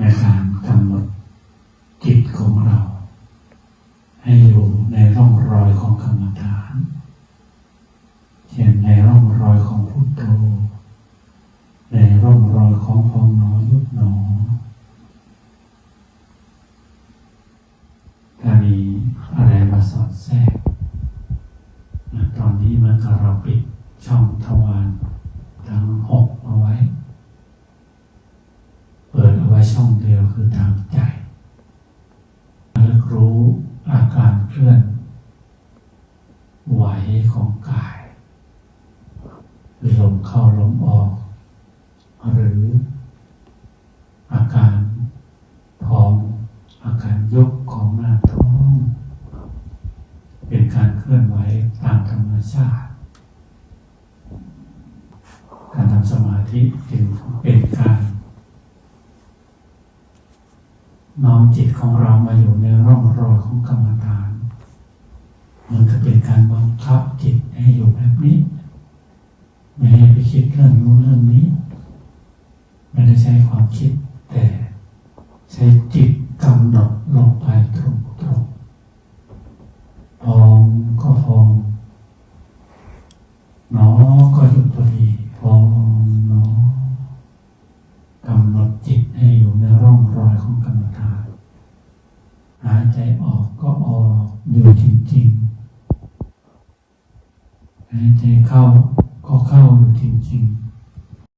ในการกำหนดจิตของเรา ให้อยู่ในร่องรอยของกรรมฐานเช่นในร่องรอยของพุทโธในร่องรอยของพองหนอยุบหนอถ้ามีอะไรมาสอดแทรกนตอนนี้มันก็เราปิดช่องทวารทั้งหกเอาไว้ เปิดเอาไว้ ช่องเดียวคือทางใจระลึกรู้อาการเคลื่อน ไหวของกาย คือลมเข้าลมออก หรืออาการพองอาการยกของหน้าท้อง เป็นการเคลื่อนไหวตามธรรมชาติ การทำสมาธิจึงเป็นการ น้อมจิตของเรามาอยู่ในร่องรอยของกรรมฐาน มันก็เป็นการบังคับจิตให้อยู่แบบนี้ ไม่ให้ไปคิดเรื่องนู้นเรื่องนี้ ไม่ได้ใช้ความคิดแต่ใช้จิต ใจออกก็ออกอยู่จริงๆ หายใจเข้าก็เข้าอยู่จริงๆ